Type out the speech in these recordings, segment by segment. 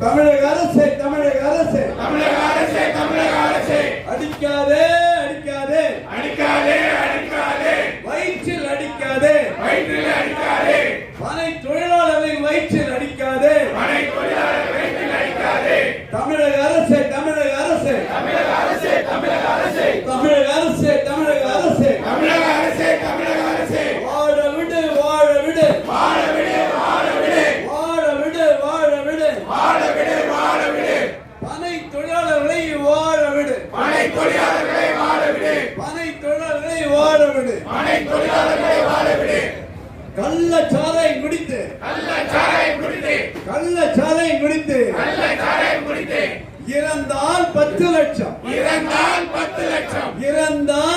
தமிழக அரசே தமிழக அரசே. தமிழக அரசே தமிழக அரசே. அடிக்காதே அடிக்காதே. அடிக்காதே அடிக்காதே. வயிற்றில் அடிக்காதே. வயிற்றில் அடிக்காதே. பனை தொழிலாளர்களின் வயிற்றில் அடிக்காதே. மனை தொழிலாளர் வயிற்றில் அடிக்காதே. தமிழக அரசே தமிழக தொழிலாளர்களை வாழவிடு. பனை தொழிலாளர்களை வாழவிடு. பனை தொழிலாளர்களை குடித்து கள்ளச்சாலை குடித்து கள்ளச்சாலை குடித்து கள்ளச்சாலை குடித்து இறந்தால் பத்து லட்சம். இறந்தால் பத்து லட்சம். இறந்தால்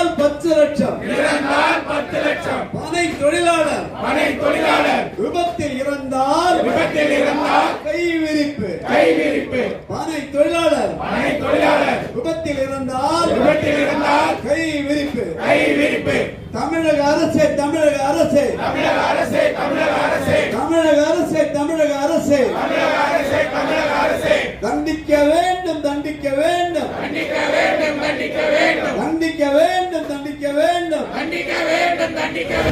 பனை தொழிலாளர். மனை தொழிலாளர். விபத்தில் இறந்தால் விபத்தில் இருந்தால் கை விரிப்பு. கை விரிப்பு. பனை தொழிலாளர். மனை தொழிலாளர். விபத்தில் இறந்தால் விபத்தில் இருந்தால் கை விரிப்பு. கை விரிப்பு. தமிழக அரசே தமிழக அரசே. தமிழக அரசே தமிழக அரசே. தமிழக அரசே தமிழக அரசே. தமிழக அரசே தமிழக அரசே. தண்டிக்க வேண்டும் தண்டிக்க வேண்டும். தண்டிக்க வேண்டும் தண்டிக்க வேண்டும். தண்டிக்க வேண்டும் தண்டிக்க வேண்டும். தண்டிக்க வேண்டும்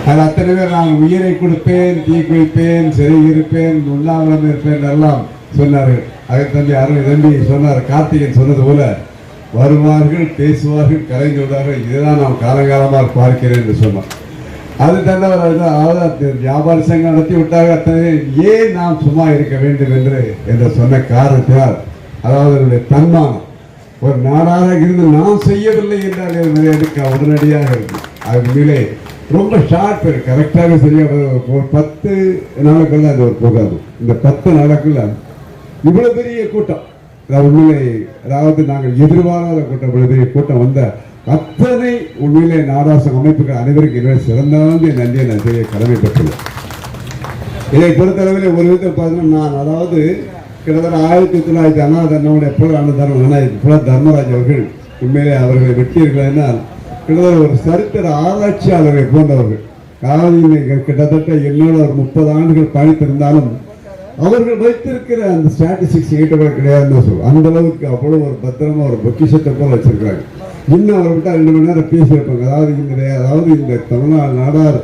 அது அத்தனை பேர் நான் உயிரை கொடுப்பேன் தீ குளிப்பேன் சிறை இருப்பேன் உண்ணாவிரம் இருப்பேன் எல்லாம் சொன்னார்கள். அதை தம்பி அருள் தம்பி சொன்னார் கார்த்திகன் சொன்னது போல வருவார்கள் பேசுவார்கள் கலைந்து விடுவார்கள் இதுதான் நான் காலங்காலமாக பார்க்கிறேன் என்று சொன்னார். அது தந்தவர் அதுதான் அதாவது வியாபார சங்கம் நடத்தி விட்டார்கள் அத்தனை ஏன் நாம் சும்மா இருக்க வேண்டும் என்று என்று சொன்ன காரணத்தினால் அதாவது அவருடைய தன்மானம். ஒரு நாடாக இருந்து நாம் செய்யவில்லை என்றால் உடனடியாக இருக்கும் அது மேலே ரொம்ப ஷார்ப் கரெக்டாக சரியாக ஒரு பத்து நாளுக்குள்ள அது ஒரு போகாது. இந்த பத்து நாளுக்குள்ள இவ்வளவு பெரிய கூட்டம். உண்மையிலே அதாவது நாங்கள் எதிர்பாராத கூட்டம் இவ்வளோ பெரிய கூட்டம் வந்த அத்தனை உண்மையிலே நாராசம் அமைப்புகள் அனைவருக்கும் என்னுடைய சிறந்தாந்த நன்றியை நான் செய்ய கடமைப்பட்டுள்ளேன். இதை பொறுத்தளவில் ஒரு விதத்தில் பார்த்தீங்கன்னா நான் அதாவது கிட்டத்தட்ட ஆயிரத்தி தொள்ளாயிரத்தி அண்ணா தர்மனுடைய புல அண்ணன் தர்ம அண்ணா புல தர்மராஜ் அவர்கள் உண்மையிலே அவர்களை வெட்டியீர்கள் கிட்டத்தட்ட ஒரு சரித்திர ஆராய்ச்சியாளரை போன்றவர்கள். காலையில் கிட்டத்தட்ட என்னோட ஒரு முப்பது ஆண்டுகள் பயணித்திருந்தாலும் அவர்கள் வைத்திருக்கிற அந்த ஸ்டாட்டிஸ்டிக்ஸ் ஈட்டபட கிடையாதுன்னு சொல்லுவோம் அந்த அளவுக்கு அவ்வளோ ஒரு பத்திரமா ஒரு பொக்கிஷத்தை போல வச்சிருக்காங்க இன்னும் அவரை விட்டால் ரெண்டு மணி நேரம் பேசியிருப்பாங்க. அதாவது இந்த அதாவது இந்த தமிழ்நாடு நாடார்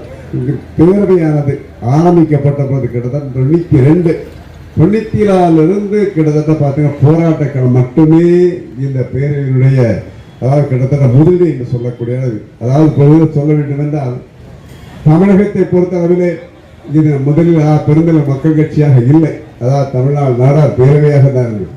பேரவையானது ஆரம்பிக்கப்பட்ட போது கிட்டத்தட்ட தொண்ணூற்றி ரெண்டு தொண்ணூற்றி நாலுலேருந்து கிட்டத்தட்ட பார்த்தீங்கன்னா போராட்டக்கள் மட்டுமே இந்த பேரவையினுடைய அதாவது கிட்டத்தட்ட முதலீடு என்று சொல்லக்கூடியது. அதாவது சொல்ல வேண்டும் என்றால் தமிழகத்தை பொறுத்தளவிலே இது முதலில் பெருந்தல மக்கள் கட்சியாக இல்லை. அதாவது தமிழ்நாடு நாடார் பேரவையாக தான் இருந்தது.